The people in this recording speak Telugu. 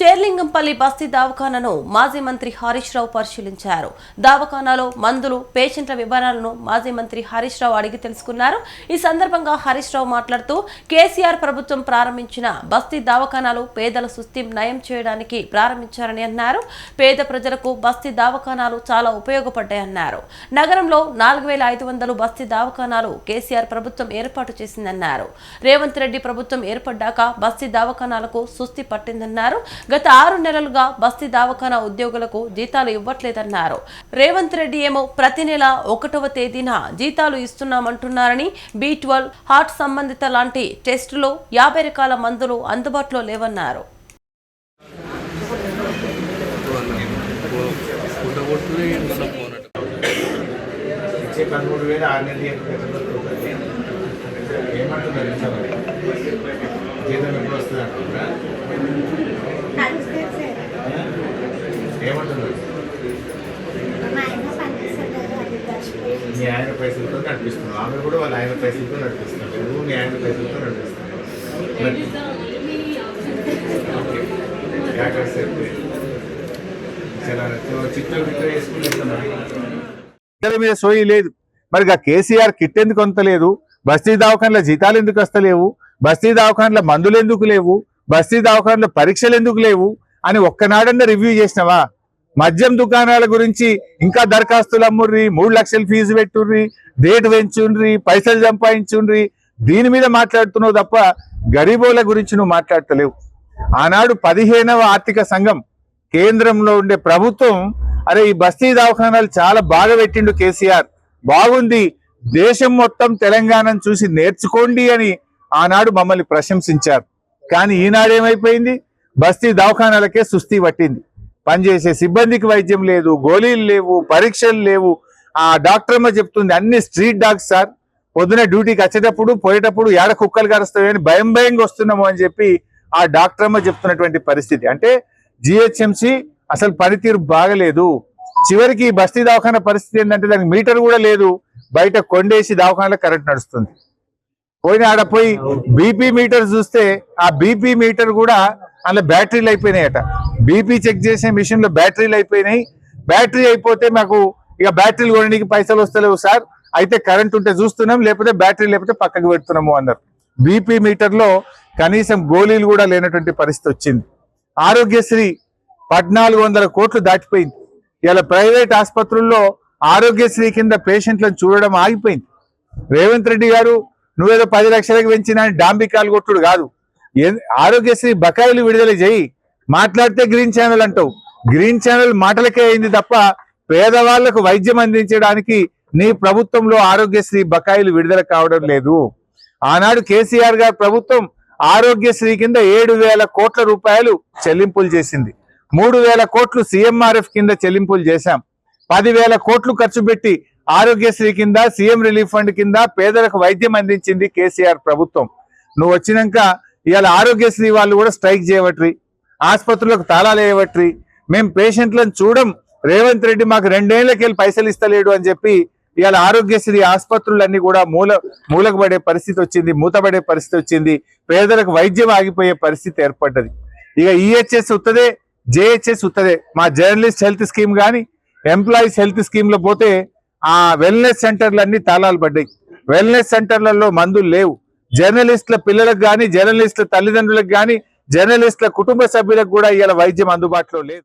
షేర్లింగంపల్లి బస్తీ దవాఖానను మాజీ మంత్రి హరీష్ రావు పరిశీలించారు. దవాఖానాలో మందులు పేషెంట్ల వివరాలను మాజీ మంత్రి హరీష్ రావు అడిగి తెలుసుకున్నారు. ఈ సందర్భంగా హరీష్ రావు మాట్లాడుతూ కేసీఆర్ ప్రభుత్వం ప్రారంభించిన బస్తీ దవాఖానాలు పేదల సుస్థి నయం చేయడానికి ప్రారంభించారని అన్నారు. పేద ప్రజలకు బస్తీ దవాఖానాలు చాలా ఉపయోగపడ్డాయన్నారు. నగరంలో నాలుగు వేల ఐదు వందలు బస్తీ దవాఖానాలు కేసీఆర్ ప్రభుత్వం ఏర్పాటు చేసిందన్నారు. రేవంత్ రెడ్డి ప్రభుత్వం ఏర్పడ్డాక బస్తీ దవాఖానాలకు సుస్థి పట్టిందన్నారు. గత ఆరు నెలలుగా బస్తీ దవాఖానా ఉద్యోగులకు జీతాలు ఇవ్వట్లేదన్నారు. రేవంత్ రెడ్డి ఏమో ప్రతి నెల ఒకటవ తేదీన జీతాలు ఇస్తున్నామంటున్నారని బి ట్వెల్వ్ హార్ట్ సంబంధిత లాంటి టెస్టులు యాభై రకాల మందులు అందుబాటులో లేవన్నారు. ఏమంటున్నారు? జీతం ఎప్పుడు వస్తుంది ఏమంటున్నారు మీ ఆయన పైసలతో నడిపిస్తున్నావు. ఆమె కూడా వాళ్ళ ఆయన పైసలతో నడిపిస్తున్నావు. నువ్వు మీ ఆయన పైసలతో నడిపిస్తున్నావు. ఇద్దరి మీద సోయి లేదు. మరి ఆ కేసీఆర్ కిట్ ఎందుకు అంతలేదు బస్తీ దవాఖాన్ల జీతాలు ఎందుకు వస్తలేవు? బస్తీ దవాఖాన్ల మందులు ఎందుకు లేవు? బస్తీ దవాఖాన్ల పరీక్షలు ఎందుకు లేవు? అని ఒక్కనాడన్నా రివ్యూ చేసినావా? మద్యం దుకాణాల గురించి ఇంకా దరఖాస్తులు అమ్ముర్రి మూడు లక్షలు ఫీజు పెట్టుర్రి డేట్ పెంచుండ్రి పైసలు సంపాదించుండ్రి. దీని మీద మాట్లాడుతున్నావు తప్ప గరీబోల గురించి నువ్వు మాట్లాడతలేవు. ఆనాడు పదిహేనవ ఆర్థిక సంఘం కేంద్రంలో ఉండే ప్రభుత్వం అరే ఈ బస్తీ దవాఖానాలు చాలా బాగా పెట్టిండు కేసీఆర్. బాగుంది. దేశం మొత్తం తెలంగాణను చూసి నేర్చుకోండి అని ఆనాడు మమ్మల్ని ప్రశంసించారు. కానీ ఈనాడు ఏమైపోయింది? బస్తీ దవాఖానాలకే సుస్థి పట్టింది. పనిచేసే సిబ్బందికి వైద్యం లేదు గోళీలు లేవు పరీక్షలు లేవు. ఆ డాక్టర్ అమ్మ చెప్తుంది అన్ని స్ట్రీట్ డాగ్స్ సార్ పొద్దున డ్యూటీకి వచ్చేటప్పుడు పోయేటప్పుడు ఏడ కుక్కలు కరుస్తాయని భయం భయంగా వస్తున్నాము అని చెప్పి ఆ డాక్టర్ అమ్మ చెప్తున్నటువంటి పరిస్థితి. అంటే జిహెచ్ఎంసి అసలు పనితీరు బాగలేదు. చివరికి బస్తీ దవాఖాన పరిస్థితి ఏంటంటే దానికి మీటర్ కూడా లేదు. బయట కొండేసి దవాఖానలో కరెంట్ నడుస్తుంది. పోయిన ఆడ పోయి బీపీ మీటర్ చూస్తే ఆ బీపీ మీటర్ కూడా అందులో బ్యాటరీలు అయిపోయినాయట. బీపీ చెక్ చేసే మిషన్లో బ్యాటరీలు అయిపోయినాయి. బ్యాటరీ అయిపోతే మాకు ఇక బ్యాటరీలు కొనడానికి పైసలు వస్తలేవు సార్. అయితే కరెంట్ ఉంటే చూస్తున్నాం లేకపోతే బ్యాటరీ లేకపోతే పక్కకు పెడుతున్నాము అన్నారు బీపీ మీటర్లో కనీసం గోళీలు కూడా లేనటువంటి పరిస్థితి వచ్చింది. ఆరోగ్యశ్రీ పద్నాలుగు వందల కోట్లు దాటిపోయింది. ఇలా ప్రైవేట్ ఆసుపత్రుల్లో ఆరోగ్యశ్రీ కింద పేషెంట్లను చూడడం ఆగిపోయింది. రేవంత్ రెడ్డి గారు నువ్వేదో పది లక్షలకు పెంచిన డాంబికాలు కొట్టుడు కాదు. ఆరోగ్యశ్రీ బకాయిలు విడుదల చేయి. మాట్లాడితే గ్రీన్ ఛానల్ అంటావు. గ్రీన్ ఛానల్ మాటలకే అయింది తప్ప పేదవాళ్ళకు వైద్యం అందించడానికి నీ ప్రభుత్వంలో ఆరోగ్యశ్రీ బకాయిలు విడుదల కావడం లేదు. ఆనాడు కేసీఆర్ గారి ప్రభుత్వం ఆరోగ్యశ్రీ కింద ఏడు వేల కోట్ల రూపాయలు చెల్లింపులు చేసింది. మూడు వేల కోట్లు సిఎంఆర్ఎఫ్ కింద చెల్లింపులు చేశాం. పదివేల కోట్లు ఖర్చు పెట్టి ఆరోగ్యశ్రీ కింద సీఎం రిలీఫ్ ఫండ్ కింద పేదలకు వైద్యం అందించింది కేసీఆర్ ప్రభుత్వం. నువ్వు వచ్చినాక ఇవాళ ఆరోగ్యశ్రీ వాళ్ళు కూడా స్ట్రైక్ చేయవట్రి ఆసుపత్రులకు తాళాలు వేయవట్రి. మేము పేషెంట్లను చూడం రేవంత్ రెడ్డి మాకు రెండేళ్ళకి వెళ్ళి పైసలు ఇస్తలేడు అని చెప్పి ఇవాళ ఆరోగ్యశ్రీ ఆసుపత్రులన్నీ కూడా మూల మూలకు పడే పరిస్థితి వచ్చింది మూతపడే పరిస్థితి వచ్చింది పేదలకు వైద్యం ఆగిపోయే పరిస్థితి ఏర్పడ్డది. ఇక ఈహెచ్ఎస్ ఉత్తదే జేహెచ్ఎస్ ఉత్తదే. మా జర్నలిస్ట్ హెల్త్ స్కీమ్ కానీ ఎంప్లాయీస్ హెల్త్ స్కీమ్లో పోతే ఆ వెల్నెస్ సెంటర్లు అన్ని తాళాలు పడ్డాయి. వెల్నెస్ సెంటర్లలో మందులు లేవు. జర్నలిస్టుల పిల్లలకు కానీ జర్నలిస్టుల తల్లిదండ్రులకు కానీ జర్నలిస్టుల కుటుంబ సభ్యులకు కూడా ఇవాళ వైద్యం అందుబాటులో లేదు.